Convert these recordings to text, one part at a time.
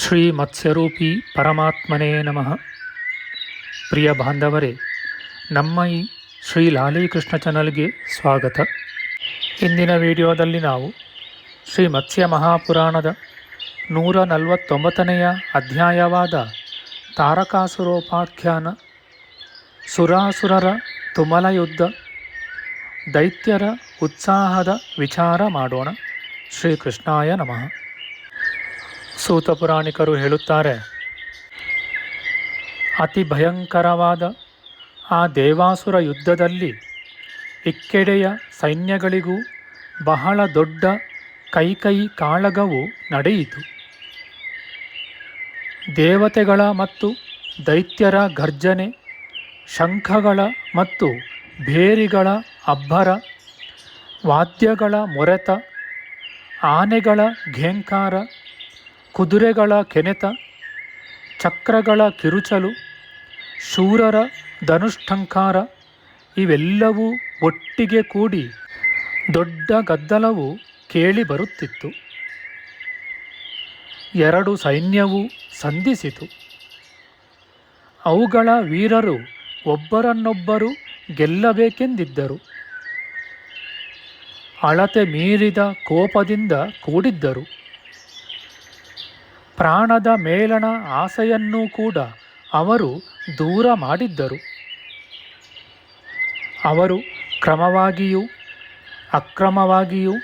ಶ್ರೀ ಮತ್ಸ್ಯರೂಪಿ ಪರಮಾತ್ಮನೇ ನಮಃ. ಪ್ರಿಯ ಬಾಂಧವರೇ, ನಮ್ಮ ಈ ಶ್ರೀ ಲಾಲೀಕೃಷ್ಣ ಚಾನಲ್ಗೆ ಸ್ವಾಗತ. ಇಂದಿನ ವಿಡಿಯೋದಲ್ಲಿ ನಾವು ಶ್ರೀ ಮತ್ಸ್ಯ ಮಹಾಪುರಾಣದ ನೂರ ನಲವತ್ತೊಂಬತ್ತನೆಯ ಅಧ್ಯಾಯವಾದ ತಾರಕಾಸುರೋಪಾಖ್ಯಾನ ಸುರಾಸುರರ ತುಮಲ ಯುದ್ಧ ದೈತ್ಯರ ಉತ್ಸಾಹದ ವಿಚಾರ ಮಾಡೋಣ. ಶ್ರೀಕೃಷ್ಣಾಯ ನಮಃ. ಸೂತ ಪುರಾಣಿಕರು ಹೇಳುತ್ತಾರೆ, ಅತಿ ಭಯಂಕರವಾದ ಆ ದೇವಾಸುರ ಯುದ್ಧದಲ್ಲಿ ಇಕ್ಕೆಡೆಯ ಸೈನ್ಯಗಳಿಗೂ ಬಹಳ ದೊಡ್ಡ ಕೈಕೈ ಕಾಳಗವು ನಡೆಯಿತು. ದೇವತೆಗಳ ಮತ್ತು ದೈತ್ಯರ ಗರ್ಜನೆ ಶಂಖಗಳ ಮತ್ತು ಭೇರಿಗಳ ಅಬ್ಬರ, ವಾದ್ಯಗಳ ಮೊರೆತ, ಆನೆಗಳ ಘೇಂಕಾರ ಕುದುರೆಗಳ ಕೆನೆತ, ಚಕ್ರಗಳ ಕಿರುಚಲು, ಶೂರರ ಧನುಷ್ಠಂಕಾರ, ಇವೆಲ್ಲವೂ ಒಟ್ಟಿಗೆ ಕೂಡಿ ದೊಡ್ಡ ಗದ್ದಲವು ಕೇಳಿ ಬರುತ್ತಿತ್ತು. ಎರಡು ಸೈನ್ಯವು ಸಂಧಿಸಿತು. ಅವುಗಳ ವೀರರು ಒಬ್ಬರನ್ನೊಬ್ಬರು ಗೆಲ್ಲಬೇಕೆಂದಿದ್ದರು. ಅಳತೆ ಮೀರಿದ ಕೋಪದಿಂದ ಕೂಡಿದ್ದರು. ಪ್ರಾಣದ ಮೇಲಣ ಆಸೆಯನ್ನೂ ಕೂಡ ಅವರು ದೂರ ಮಾಡಿದ್ದರು. ಅವರು ಕ್ರಮವಾಗಿಯೂ ಅಕ್ರಮವಾಗಿಯೂ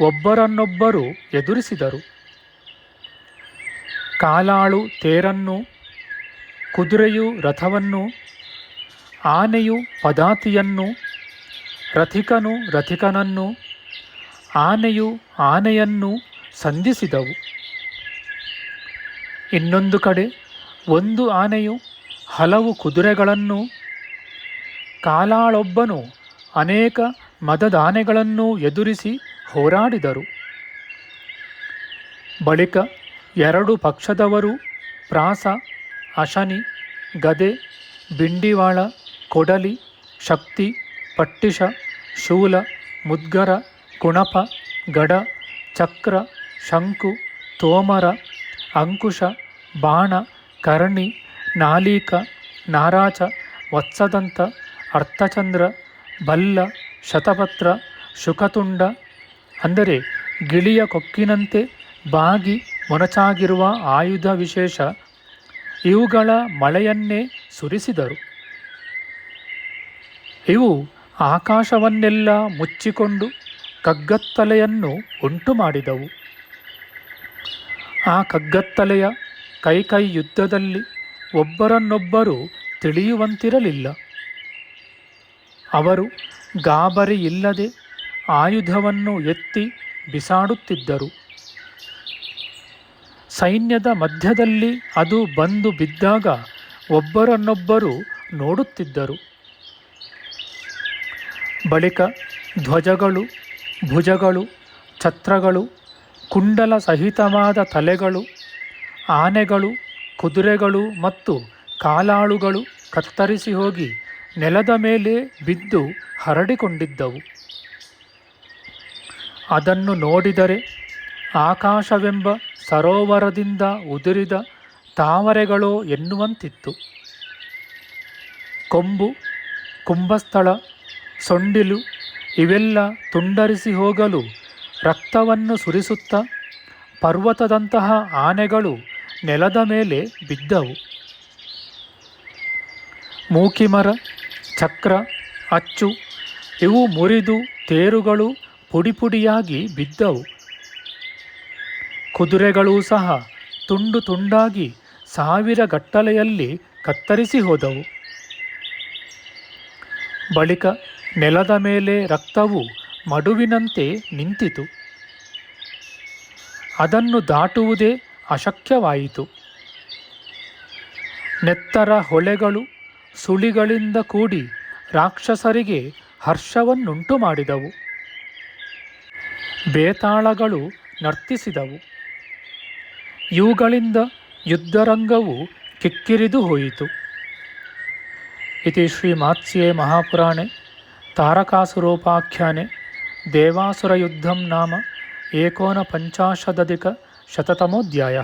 ಒಬ್ಬರನ್ನೊಬ್ಬರು ಎದುರಿಸಿದರು. ಕಾಲಾಳು ತೇರನ್ನು, ಕುದುರೆಯು ರಥವನ್ನು, ಆನೆಯು ಪದಾತಿಯನ್ನು, ರಥಿಕನು ರಥಿಕನನ್ನು, ಆನೆಯು ಆನೆಯನ್ನು ಸಂಧಿಸಿದವು. ಇನ್ನೊಂದು ಕಡೆ ಒಂದು ಆನೆಯು ಹಲವು ಕುದುರೆಗಳನ್ನು ಕಾಲಾಳೊಬ್ಬನು ಅನೇಕ ಮದದಾನೆಗಳನ್ನು ಎದುರಿಸಿ ಹೋರಾಡಿದರು. ಬಳಿಕ ಎರಡು ಪಕ್ಷದವರು ಪ್ರಾಸ, ಅಶನಿ, ಗದೆ, ಬಿಂಡಿವಾಳ, ಕೊಡಲಿ, ಶಕ್ತಿ, ಪಟ್ಟಿಷ, ಶೂಲ, ಮುದ್ಗರ, ಕುಣಪ, ಗಡ, ಚಕ್ರ, ಶಂಕು, ತೋಮರ, ಅಂಕುಶ ಬಾಣ, ಕರಣಿ, ನಾಲೀಕ ನಾರಾಚ ವತ್ಸದಂತ, ಅರ್ಥಚಂದ್ರ, ಬಲ್ಲ, ಶತಪತ್ರ, ಶುಕತುಂಡ. ಅಂದರೆ ಗಿಳಿಯ ಕೊಕ್ಕಿನಂತೆ ಬಾಗಿ ಮೊನಚಾಗಿರುವ ಆಯುಧ ವಿಶೇಷ ಇವುಗಳ ಮಳೆಯನ್ನೇ ಸುರಿಸಿದರು. ಇವು ಆಕಾಶವನ್ನೆಲ್ಲ ಮುಚ್ಚಿಕೊಂಡು ಕಗ್ಗತ್ತಲೆಯನ್ನು ಉಂಟು ಮಾಡಿದವು ಆ ಕಗ್ಗತ್ತಲೆಯ ಕೈಕೈ ಯುದ್ಧದಲ್ಲಿ ಒಬ್ಬರನ್ನೊಬ್ಬರು ತಿಳಿಯುವಂತಿರಲಿಲ್ಲ. ಅವರು ಗಾಬರಿ ಇಲ್ಲದೆ ಆಯುಧವನ್ನು ಎತ್ತಿ ಬಿಸಾಡುತ್ತಿದ್ದರು. ಸೈನ್ಯದ ಮಧ್ಯದಲ್ಲಿ ಅದು ಬಂದು ಬಿದ್ದಾಗ ಒಬ್ಬರನ್ನೊಬ್ಬರು ನೋಡುತ್ತಿದ್ದರು. ಬಳಿಕ ಧ್ವಜಗಳು, ಭುಜಗಳು, ಛತ್ರಗಳು, ಕುಂಡಲ ಸಹಿತವಾದ ತಲೆಗಳು ಆನೆಗಳು, ಕುದುರೆಗಳು ಮತ್ತು ಕಾಲಾಳುಗಳು ಕತ್ತರಿಸಿ ಹೋಗಿ ನೆಲದ ಮೇಲೆ ಬಿದ್ದು ಹರಡಿಕೊಂಡಿದ್ದವು. ಅದನ್ನು ನೋಡಿದರೆ ಆಕಾಶವೆಂಬ ಸರೋವರದಿಂದ ಉದುರಿದ ತಾವರೆಗಳೋ ಎನ್ನುವಂತಿತ್ತು. ಕೊಂಬು, ಕುಂಭಸ್ಥಳ, ಸೊಂಡಿಲು ಇವೆಲ್ಲ ತುಂಡರಿಸಿ ಹೋಗಲು ರಕ್ತವನ್ನು ಸುರಿಸುತ್ತಾ ಪರ್ವತದಂತಹ ಆನೆಗಳು ನೆಲದ ಮೇಲೆ ಬಿದ್ದವು. ಮೂಕಿಮರ, ಚಕ್ರ, ಅಚ್ಚು, ಇವು ಮುರಿದು ತೇರುಗಳು ಪುಡಿಪುಡಿಯಾಗಿ ಬಿದ್ದವು. ಕುದುರೆಗಳೂ ಸಹ ತುಂಡು ತುಂಡಾಗಿ ಸಾವಿರ ಗಟ್ಟಲೆಯಲ್ಲಿ ಕತ್ತರಿಸಿ ಹೋದವು. ಬಳಿಕ ನೆಲದ ಮೇಲೆ ರಕ್ತವು ಮಡುವಿನಂತೆ ನಿಂತಿತು. ಅದನ್ನು ದಾಟುವುದೇ ಅಶಕ್ಯವಾಯಿತು. ನೆತ್ತರ ಹೊಳೆಗಳು ಸುಳಿಗಳಿಂದ ಕೂಡಿ ರಾಕ್ಷಸರಿಗೆ ಹರ್ಷವನ್ನುಂಟು ಮಾಡಿದವು ಬೇತಾಳಗಳು ನರ್ತಿಸಿದವು. ಇವುಗಳಿಂದ ಯುದ್ಧರಂಗವು ಕಿಕ್ಕಿರಿದು ಹೋಯಿತು. ಇತಿ ಶ್ರೀಮಾತ್ಸ್ಯೆ ಮಹಾಪುರಾಣೆ, ತಾರಕಾಸುರೋಪಾಖ್ಯಾನೆ, ದೇವಾಸುರಯುದ್ಧಂ ನಾಮ ಏಕೋನಪಂಚಾಶದಧಿಕ ಶತತಮೋಧ್ಯಾಯ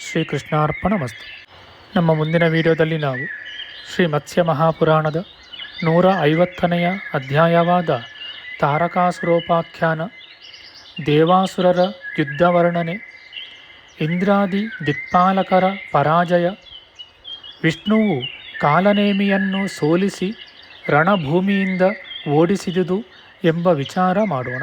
ಶ್ರೀಕೃಷ್ಣಾರ್ಪಣಮಸ್ತು. ನಮ್ಮ ಮುಂದಿನ ವಿಡಿಯೋದಲ್ಲಿ ನಾವು ಶ್ರೀ ಮತ್ಸ್ಯ ಮಹಾಪುರಾಣದ ನೂರ ಐವತ್ತನೆಯ ಅಧ್ಯಾಯವಾದ ತಾರಕಾಸುರೋಪಾಖ್ಯಾನ, ದೇವಾಸುರರ ಯುದ್ಧ ವರ್ಣನೆ ಇಂದ್ರಾದಿ ದಿಕ್ಪಾಲಕರ ಪರಾಜಯ, ವಿಷ್ಣುವು ಕಾಲನೇಮಿಯನ್ನು ಸೋಲಿಸಿ ರಣಭೂಮಿಯಿಂದ ಓಡಿಸಿದುದು ಎಂಬ ವಿಚಾರ ಮಾಡೋಣ.